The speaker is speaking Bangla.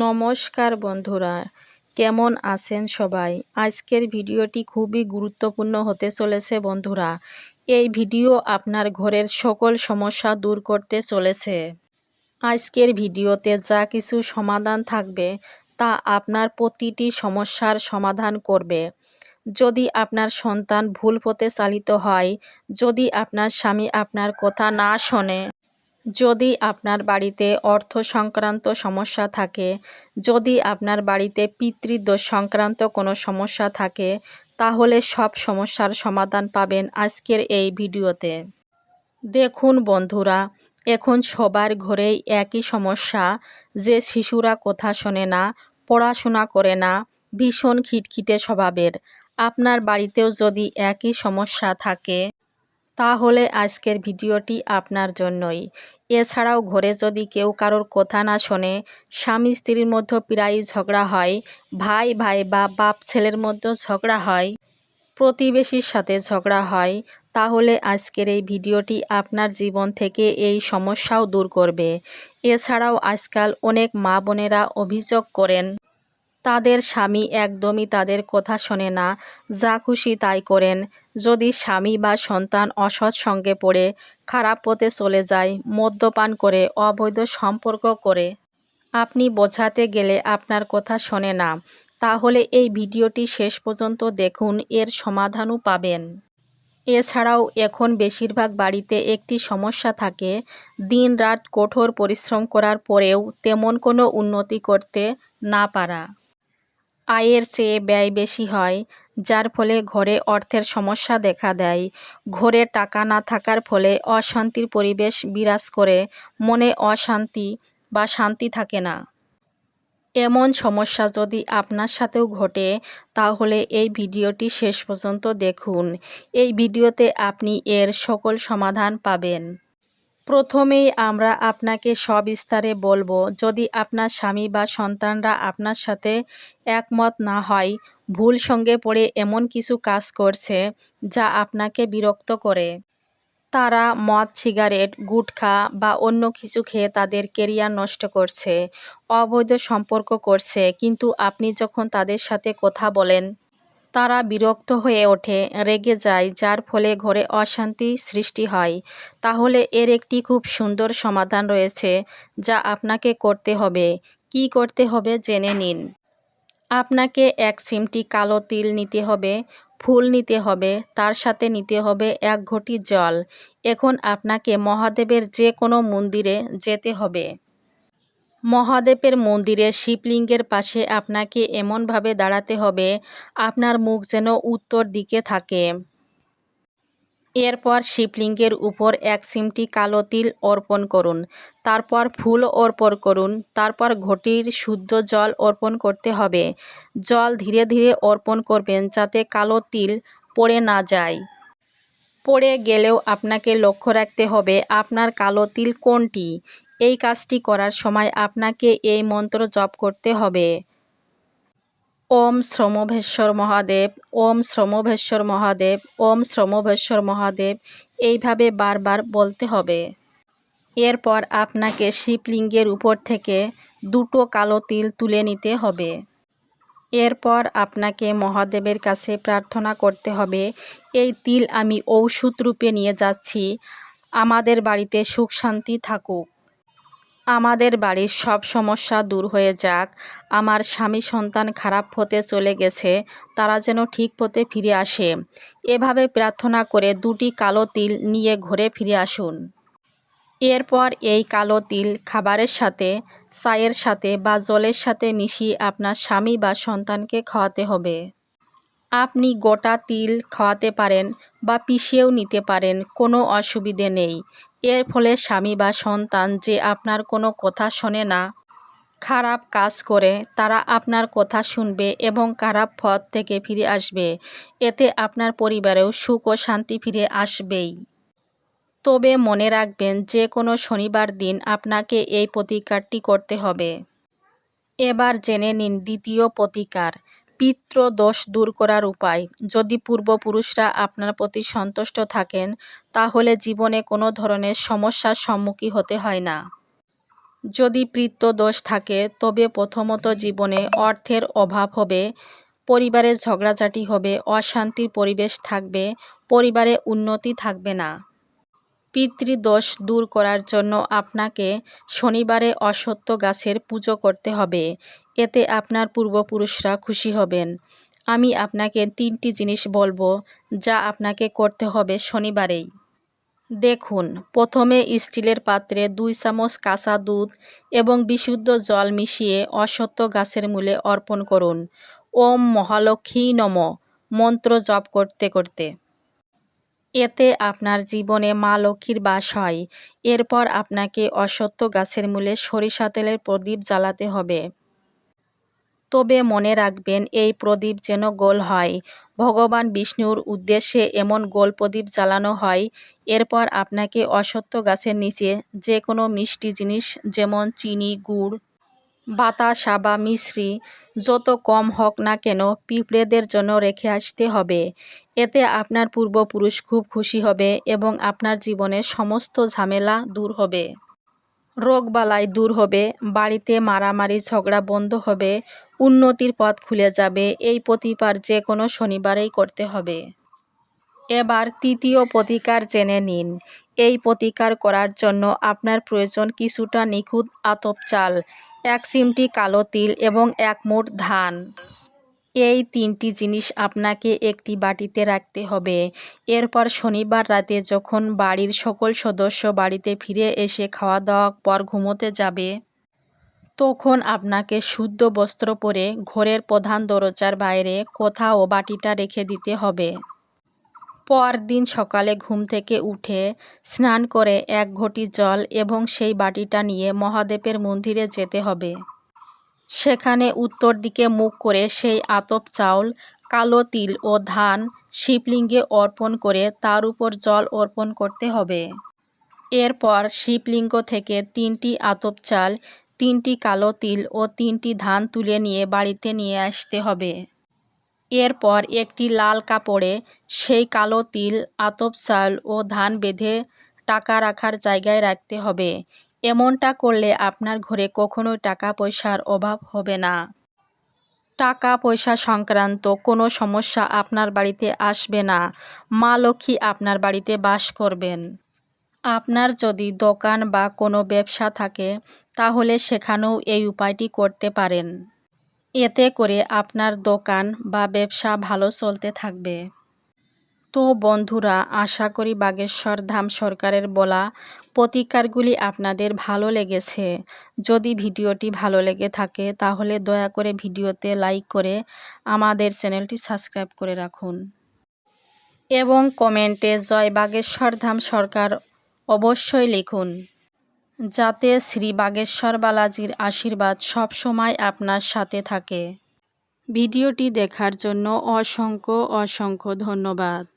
নমস্কার বন্ধুরা, কেমন আছেন সবাই? আজকের ভিডিওটি খুবই গুরুত্বপূর্ণ হতে চলেছে বন্ধুরা। এই ভিডিও আপনার ঘরের সকল সমস্যা দূর করতে চলেছে। আজকের ভিডিওতে যা কিছু সমাধান থাকবে, তা আপনার প্রতিটি সমস্যার সমাধান করবে। যদি আপনার সন্তান ভুল পথে চালিত হয়, যদি আপনার স্বামী আপনার কথা না শোনে যদি আপনার বাড়িতে অর্থ সংক্রান্ত সমস্যা থাকে, যদি আপনার বাড়িতে পিতৃদোষ সংক্রান্ত কোনো সমস্যা থাকে, তাহলে সব সমস্যার সমাধান পাবেন আজকের এই ভিডিওতে। দেখুন বন্ধুরা, এখন সবার ঘরেই একই সমস্যা, যে শিশুরা কথা শোনে না, পড়াশোনা করে না, ভীষণ খিটখিটে স্বভাবের। আপনার বাড়িতেও যদি একই সমস্যা থাকে তাহলে আজকের ভিডিওটি আপনার জন্যই। এছাড়াও ঘরে যদি কেউ কারোর কথা না শোনে, স্বামী স্ত্রীর মধ্যে প্রায়ই ঝগড়া হয়, ভাই ভাই বা বাপ ছেলের মধ্যে ঝগড়া হয়, প্রতিবেশীর সাথে ঝগড়া হয়, তাহলে আজকের এই ভিডিওটি আপনার জীবন থেকে এই সমস্যাও দূর করবে। এছাড়াও আজকাল অনেক মা বোনেরা অভিযোগ করেন তাদের স্বামী একদমই তাদের কথা শোনে না, যা খুশি তাই করেন। যদি স্বামী বা সন্তান অসৎ সঙ্গে পড়ে, খারাপ পথে চলে যায়, মদ্যপান করে, অবৈধ সম্পর্ক করে। আপনি বোঝাতে গেলে আপনার কথা শোনে না। তাহলে এই ভিডিওটি শেষ পর্যন্ত দেখুন, এর সমাধানও পাবেন। এছাড়াও এখন বেশিরভাগ বাড়িতে একটি সমস্যা থাকে। দিন রাত কঠোর পরিশ্রম করার পরেও তেমন কোনো উন্নতি করতে না পারা। আয়ের চেয়ে ব্যয় বেশি হয়, যার ফলে ঘরে অর্থের সমস্যা দেখা দেয়। ঘরে টাকা না থাকার ফলে অশান্তির পরিবেশ বিরাজ করে, মনে অশান্তি বা শান্তি থাকে না। এমন সমস্যা যদি আপনার সাথেও ঘটে, তাহলে এই ভিডিওটি শেষ পর্যন্ত দেখুন। এই ভিডিওতে আপনি এর সকল সমাধান পাবেন। প্রথমেই আমরা আপনাকে সবিস্তারে বলব, যদি আপনার স্বামী বা সন্তানরা আপনার সাথে একমত না হয়, ভুল সঙ্গে পড়ে এমন কিছু কাজ করছে যা আপনাকে বিরক্ত করে। তারা মদ, সিগারেট, গুটখা বা অন্য কিছু খেয়ে তাদের কেরিয়ার নষ্ট করছে, অবৈধ সম্পর্ক করছে, কিন্তু আপনি যখন তাদের সাথে কথা বলেন তারা বিরক্ত হয়ে ওঠে, রেগে যায়, যার ফলে ঘরে অশান্তি সৃষ্টি হয়। তাহলে এর একটি খুব সুন্দর সমাধান রয়েছে, যা আপনাকে করতে হবে। কি করতে হবে জেনে নিন। আপনাকে এক সিমটি কালো তিল নিতে হবে, ফুল নিতে হবে, তার সাথে নিতে হবে এক ঘটি জল। এখন আপনাকে মহাদেবের যে কোনো মন্দিরে যেতে হবে। মহাদেবের মন্দিরে শিবলিঙ্গের পাশে আপনাকে এমনভাবে দাঁড়াতে হবে, আপনার মুখ যেন উত্তর দিকে থাকে। এরপর শিবলিঙ্গের উপর এক সিমটি কালো তিল অর্পণ করুন, তারপর ফুল অর্পণ করুন, তারপর ঘটির শুদ্ধ জল অর্পণ করতে হবে। জল ধীরে ধীরে অর্পণ করবেন যাতে কালো তিল পড়ে না যায়। পড়ে গেলেও আপনাকে লক্ষ্য রাখতে হবে আপনার কালো তিল কোনটি? এই কাজটি করার সময় আপনাকে এই মন্ত্র জপ করতে হবে। ওম শ্রমভেশ্বর মহাদেব, ওম শ্রমভেশ্বর মহাদেব, ওম শ্রমভেশ্বর মহাদেব, এইভাবে বারবার বলতে হবে। এরপর আপনাকে শিবলিঙ্গের উপর থেকে দুটো কালো তিল তুলে নিতে হবে। এরপর আপনাকে মহাদেবের কাছে প্রার্থনা করতে হবে, এই তিল আমি ঔষধ রূপে নিয়ে যাচ্ছি। আমাদের বাড়িতে সুখ শান্তি থাকুক। আমাদের বাড়ির সব সমস্যা দূর হয়ে যাক। আমার স্বামী সন্তান খারাপ পথে চলে গেছে, তারা যেন ঠিক পথে ফিরে আসে। এভাবে প্রার্থনা করে দুটি কালো তিল নিয়ে ঘরে ফিরে আসুন। এরপর এই কালো তিল খাবারের সাথে, চায়ের সাথে বা জলের সাথে মিশিয়ে আপনার স্বামী বা সন্তানকে খাওয়াতে হবে। আপনি গোটা তিল খাওয়াতে পারেন বা পিষিয়েও নিতে পারেন, কোনো অসুবিধে নেই। এর ফলে স্বামী বা সন্তান যে আপনার কোনো কথা শোনে না, খারাপ কাজ করে, তারা আপনার কথা শুনবে এবং খারাপ পথ থেকে ফিরে আসবে। এতে আপনার পরিবারেও সুখ ও শান্তি ফিরে আসবেই। তবে মনে রাখবেন যে কোনো শনিবার দিন আপনাকে এই প্রতিকারটি করতে হবে। এবার জেনে নিন দ্বিতীয় প্রতিকার, পিত্র দোষ দূর করার উপায়। যদি পূর্বপুরুষরা আপনার প্রতি সন্তুষ্ট থাকেন, তাহলে জীবনে কোনো ধরনের সমস্যার সম্মুখীন হতে হয় না। যদি পিত্ত দোষ থাকে, তবে প্রথমত জীবনে অর্থের অভাব হবে, পরিবারের ঝগড়াঝাটি হবে, অশান্তির পরিবেশ থাকবে, পরিবারে উন্নতি থাকবে না। পিতৃদোষ দূর করার জন্য আপনাকে শনিবারে অসত্য গাছের পুজো করতে হবে। এতে আপনার পূর্বপুরুষরা খুশি হবেন। আমি আপনাকে তিনটি জিনিস বলব যা আপনাকে করতে হবে শনিবারেই। দেখুন, প্রথমে স্টিলের পাত্রে দুই চামচ কাঁচা দুধ এবং বিশুদ্ধ জল মিশিয়ে অসত্য গাছের মূলে অর্পণ করুন। ওম মহালক্ষ্মী নম। মন্ত্র জপ করতে করতে। এতে আপনার জীবনে মা লক্ষ্মীর বাস হয়। এরপর আপনাকে অসত্য গাছের মূলে সরিষা তেলের প্রদীপ জ্বালাতে হবে। তবে মনে রাখবেন, এই প্রদীপ যেন গোল হয়। ভগবান বিষ্ণুর উদ্দেশ্যে এমন গোল প্রদীপ জ্বালানো হয়। এরপর আপনাকে অসত্য গাছের নিচে যে কোনো মিষ্টি জিনিস যেমন চিনি, গুড়, বাতাসা বা মিশ্রি যত কম হোক না কেন পিঁপড়েদের জন্য রেখে আসতে হবে। এতে আপনার পূর্বপুরুষ খুব খুশি হবে এবং আপনার জীবনে সমস্ত ঝামেলা দূর হবে। রোগবালাই দূর হবে, বাড়িতে মারামারি ঝগড়া বন্ধ হবে, উন্নতির পথ খুলে যাবে, এই প্রতিকার যে কোনো শনিবারেই করতে হবে। এবার তৃতীয় প্রতিকার জেনে নিন। এই প্রতিকার করার জন্য আপনার প্রয়োজন কিছুটা নিখুঁত আতপ চাল। এক চিমটি কালো তিল এবং এক মুঠ ধান। এই তিনটি জিনিস আপনাকে একটি বাটিতে রাখতে হবে। এরপর শনিবার রাতে যখন বাড়ির সকল সদস্য বাড়িতে ফিরে এসে খাওয়া দাওয়া পর ঘুমোতে যাবে, তখন আপনাকে শুদ্ধ বস্ত্র পরে ঘরের প্রধান দরজার বাইরে কোথাও বাটিটা রেখে দিতে হবে। পরদিন সকালে ঘুম থেকে উঠে স্নান করে এক ঘটি জল এবং সেই বাটিটা নিয়ে মহাদেবের মন্দিরে যেতে হবে। সেখানে উত্তর দিকে মুখ করে সেই আতপ চাউল, কালো তিল ও ধান শিবলিঙ্গে অর্পণ করে তার উপর জল অর্পণ করতে হবে। এরপর শিবলিঙ্গ থেকে তিনটি আতপ চাল, তিনটি কালো তিল ও তিনটি ধান তুলে নিয়ে বাড়িতে নিয়ে আসতে হবে। এরপর একটি লাল কাপড়ে সেই কালো তিল, আতপ চাল ও ধান বেঁধে টাকা রাখার জায়গায় রাখতে হবে। এমনটা করলে আপনার ঘরে কখনোই টাকা পয়সার অভাব হবে না। টাকা পয়সা সংক্রান্ত কোনো সমস্যা আপনার বাড়িতে আসবে না। মা লক্ষ্মী আপনার বাড়িতে বাস করবেন। আপনার যদি দোকান বা কোনো ব্যবসা থাকে, তাহলে সেখানেও এই উপায়টি করতে পারেন। এতে করে আপনার দোকান বা ব্যবসা ভালো চলতে থাকবে। তো বন্ধুরা, আশা করি বাগেশ্বর ধাম সরকারের বলা প্রতিকারগুলি আপনাদের ভালো লেগেছে। যদি ভিডিওটি ভালো লেগে থাকে, তাহলে দয়া করে ভিডিওতে লাইক করে আমাদের চ্যানেলটি সাবস্ক্রাইব করে রাখুন। এবং কমেন্টে জয় বাগেশ্বর ধাম সরকার অবশ্যই লিখুন। যাতে শ্রী বাগেশ্বর বালাজির আশীর্বাদ সবসময় আপনার সাথে থাকে। ভিডিওটি দেখার জন্য অসংখ্য অসংখ্য ধন্যবাদ।